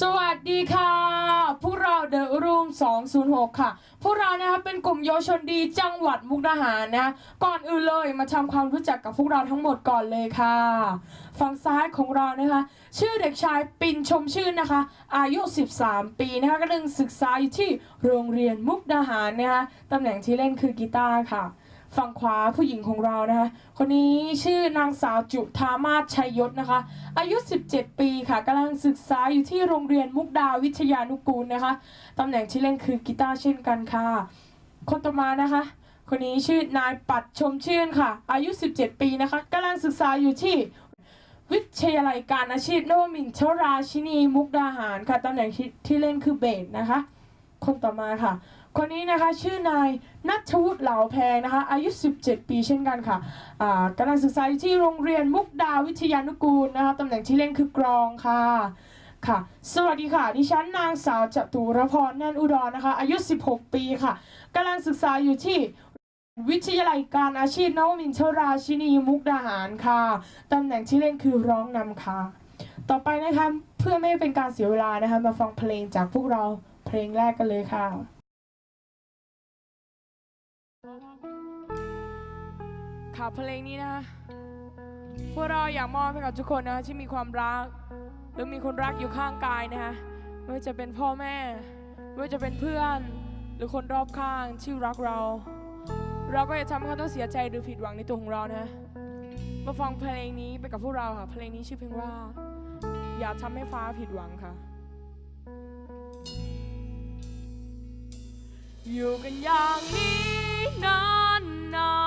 สวัสดีค่ะ พวกเรา The Room 206 ค่ะ พวกเรานะคะเป็นกลุ่มเยาวชนดีจังหวัดมุกดาหารนะ ก่อนอื่นเลยมาทำความรู้จักกับพวกเราทั้งหมดก่อนเลยค่ะ ฝั่งซ้ายของเรานะคะ ชื่อเด็กชายปินชมชื่นนะคะ อายุ 13 ปีนะคะกำลังศึกษาอยู่ที่โรงเรียนมุกดาหารนะคะตำแหน่งที่เล่นคือกีตาร์ค่ะ ฝั่งขวาผู้หญิงของเรานะคะ คนนี้ชื่อนางสาวจุธามาศชัยยศนะคะ อายุ 17 ปีค่ะกำลังศึกษาอยู่ที่โรงเรียนมุกดาวิทยานุกูลนะคะตำแหน่งที่เล่นคือกีตาร์เช่นกันค่ะ คนต่อมานะคะ คนนี้ชื่อนายปัดชมชื่นค่ะ อายุ 17 ปีนะคะกำลังศึกษาอยู่ที่วิทยาลัยการอาชีพโนมินทราชินีมุกดาหารค่ะตำแหน่งที่ที่เล่นคือเบสนะคะ คนต่อมาค่ะ คนนี้นะคะชื่อนายนัทวุฒิเหลาแพงนะคะ อายุ 17 ปีเช่นกันค่ะกำลังศึกษาอยู่ที่โรงเรียนมุกดาวิทยานุกูลนะคะตำแหน่งที่เล่นคือกรองค่ะค่ะ สวัสดีค่ะ ดิฉันนางสาวจตุรพรแน่นอุดรนะคะ อายุ 16 ปีค่ะกำลังศึกษาอยู่ที่วิทยาลัยการอาชีพนวมินทราชินีมุกดาหารค่ะตำแหน่งที่เล่นคือร้องนำค่ะ ต่อไปนะคะเพื่อไม่ให้เป็นการเสียเวลานะคะมาฟังเพลงจากพวกเราเพลงแรกกันเลยค่ะ ค่ะเพลงนี้นะคะพวกเราอยากมอบให้กับทุกคนนะคะที่มีความรัก หรือมีคนรักอยู่ข้างกายนะคะไม่ว่าจะเป็นพ่อแม่ ไม่ว่าจะเป็นเพื่อน หรือคนรอบข้างที่รักเรา เราก็จะทำให้เขาต้องเสียใจหรือผิดหวังในตัวของเรานะมาฟังเพลงนี้ไปกับพวกเราค่ะ เพลงนี้ชื่อเพลงว่า อย่าทำให้ฟ้าผิดหวังค่ะ อยู่กันอย่างนี้ นา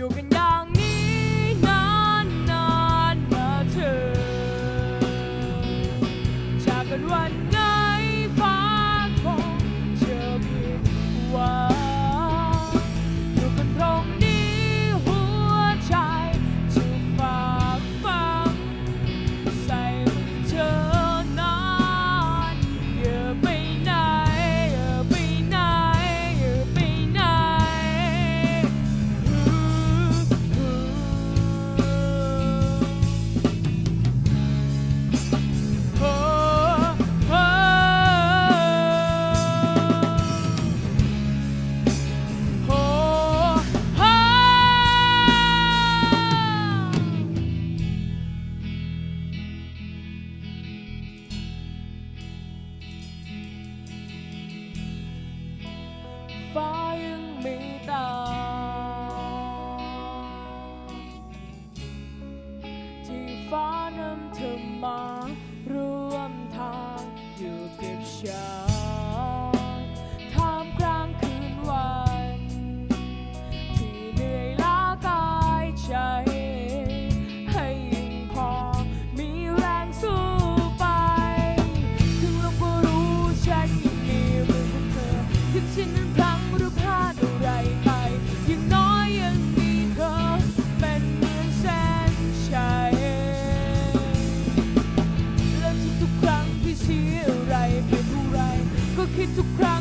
อยู่กันอย่าง ฟ้ ทุกครั้ง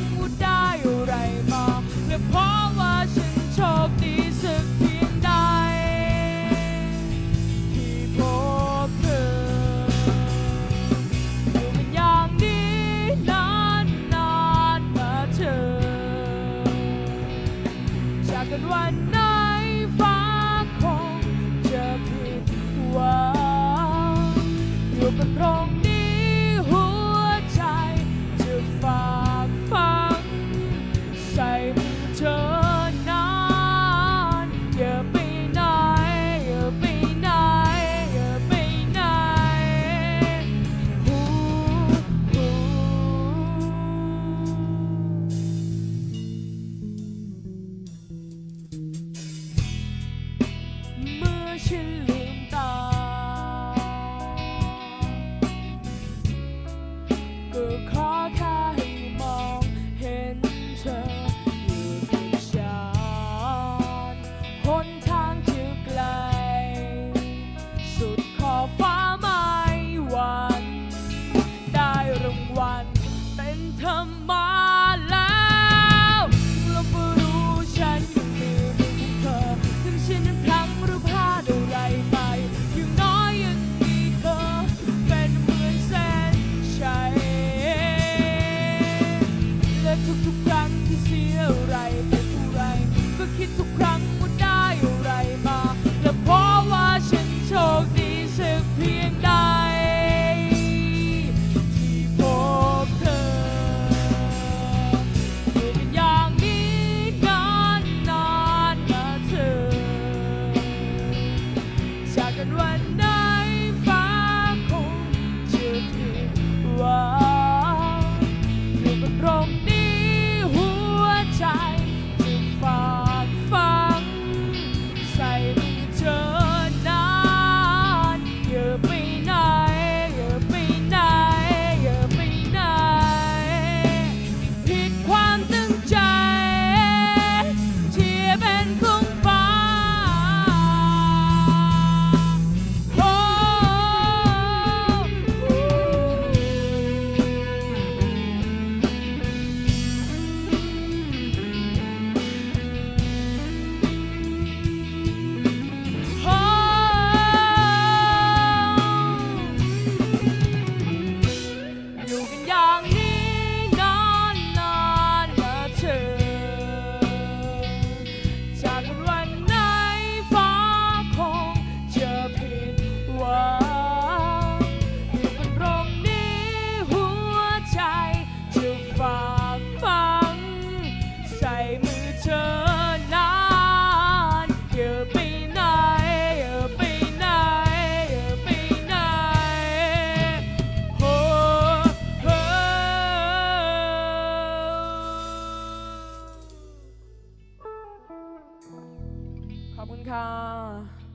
คุณค่ะ